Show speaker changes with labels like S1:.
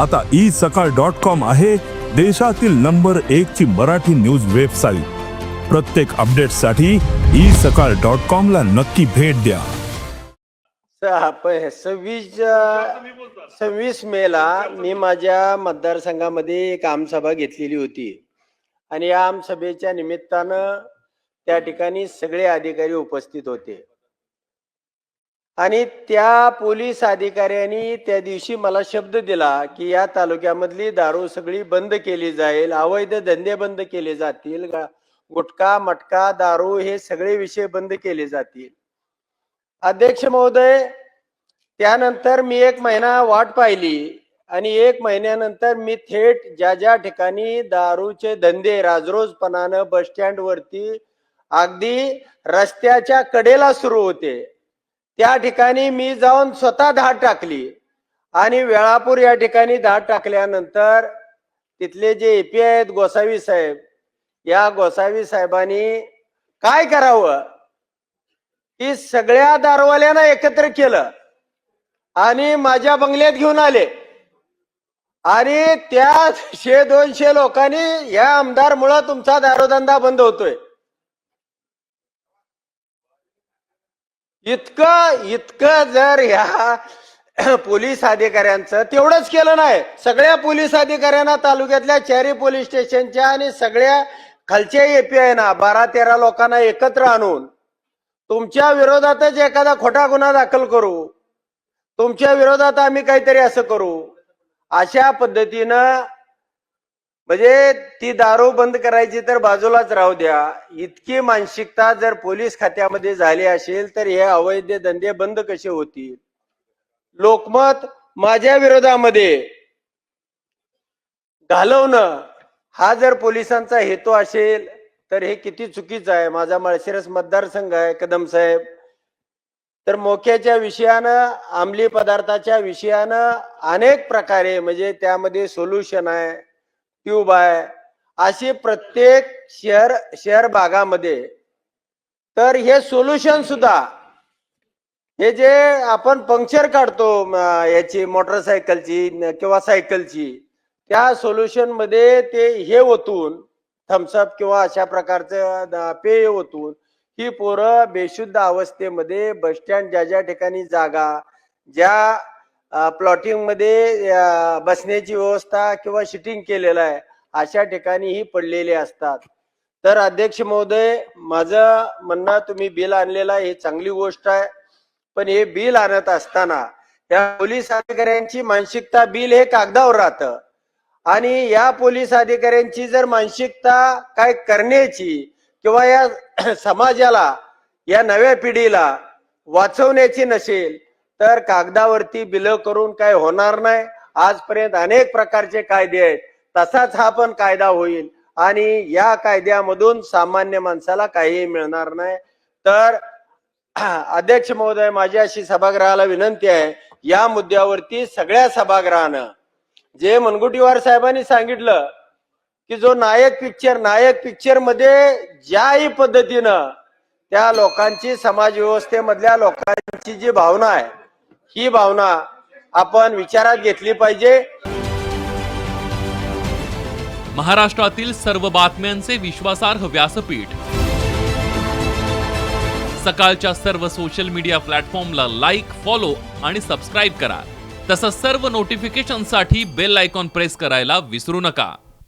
S1: आता ई सकाळ dot com आहे देशातील नंबर एक ची मराठी न्यूज वेबसाईट. प्रत्येक अपडेटसाठी ई सकाळ डॉट कॉम ला नक्की भेट द्या.
S2: सव्वीस सव्वीस मे ला मी माझ्या मतदारसंघामध्ये एक आमसभा घेतलेली होती. आणि या आमसभेच्या निमित्तानं त्या ठिकाणी सगळे अधिकारी उपस्थित होते. आणि त्या पोलीस अधिकाऱ्यांनी त्या दिवशी मला शब्द दिला की या तालुक्यामधली दारू सगळी बंद केली जाईल अवैध धंदे बंद केले जातील गुटखा मटका दारू हे सगळे विषय बंद केले जातील. अध्यक्ष महोदय त्यानंतर मी एक महिना वाट पाहिली आणि एक महिन्यानंतर मी थेट ज्या ज्या ठिकाणी दारूचे धंदे राजरोजपणानं बस स्टँड वरती अगदी रस्त्याच्या कडेला सुरू होते त्या ठिकाणी मी जाऊन स्वतः धाड टाकली. आणि वेळापूर या ठिकाणी धाड टाकल्यानंतर तिथले जे एपी आहेत गोसावी साहेब या गोसावी साहेबांनी काय करावं? की सगळ्या दारवाल्यांना एकत्र केलं. आणि माझ्या बंगल्यात घेऊन आले. आणि त्या शे दोनशे लोकांनी या आमदारमुळं तुमचा दारोधंदा बंद होतोय. इतकं इतकं जर ह्या पोलीस अधिकाऱ्यांचं तेवढंच केलं नाही. सगळ्या पोलीस अधिकाऱ्यांना तालुक्यातल्या चारी पोलीस स्टेशनच्या आणि सगळ्या खालच्या एपीआय ना बारा तेरा लोकांना एकत्र आणून तुमच्या विरोधातच एखादा खोटा गुन्हा दाखल करू. तुमच्या विरोधात आम्ही काहीतरी असं करू. अशा पद्धतीनं म्हणजे ती दारू बंद करायची तर बाजूलाच राहू द्या. इतकी मानसिकता जर पोलीस खात्यामध्ये झाली असेल तर हे अवैध धंदे बंद कसे होतील? लोकमत माझ्या विरोधामध्ये घालवणं हा जर पोलिसांचा हेतू असेल तर हे किती चुकीचं आहे. माझा माळशिरस मतदारसंघ आहे कदम साहेब. तर मोक्याच्या विषयानं अंमली पदार्थाच्या विषयानं अनेक प्रकारे म्हणजे त्यामध्ये सोल्युशन आहे. ट्यूब आहे. अशी प्रत्येक शहर शहर भागामध्ये. तर हे सोल्युशन सुद्धा हे जे आपण पंक्चर काढतो याची मोटरसायकलची किंवा सायकलची त्या सोल्युशनमध्ये ते हे ओतून थम्सअप किंवा अशा प्रकारचं पेय ओतून ही पोरं बेशुद्ध अवस्थेमध्ये बस स्टँड ज्या ज्या ठिकाणी जागा ज्या प्लॉटिंगमध्ये बसण्याची व्यवस्था किंवा शिटिंग केलेलं आहे अशा ठिकाणी ही पडलेले असतात. तर अध्यक्ष महोदय माझं म्हणणं तुम्ही बिल आणलेलं आहे ही चांगली गोष्ट आहे. पण हे बिल आणत असताना या पोलीस अधिकाऱ्यांची मानसिकता बिल हे कागदावर राहतं. आणि या पोलीस अधिकाऱ्यांची जर मानसिकता काय करण्याची किंवा या समाजाला या नव्या पिढीला वाचवण्याची नसेल तर कागदावरती बिलं करून काय होणार नाही. आजपर्यंत अनेक प्रकारचे कायदे आहेत. तसाच हा पण कायदा होईल. आणि या कायद्यामधून सामान्य माणसाला काहीही मिळणार नाही. तर अध्यक्ष महोदय माझी अशी सभागृहाला विनंती आहे या मुद्द्यावरती सगळ्या सभागृहानं जे मनगुटीवार साहेबांनी सांगितलं की जो नायक पिक्चर नायक पिक्चरमध्ये ज्याही पद्धतीनं त्या लोकांची समाज व्यवस्थेमधल्या लोकांची जी भावना आहे ही भावना आपण विचारात घेतली पाहिजे.
S3: महाराष्ट्रातील सर्व बातम्यांचे विश्वासार्ह व्यासपीठ. सकाळच्या सर्व सोशल मीडिया प्लॅटफॉर्मला लाईक फॉलो आणि सबस्क्राईब करा. तसंच सर्व नोटिफिकेशनसाठी बेल आयकॉन प्रेस करायला विसरू नका.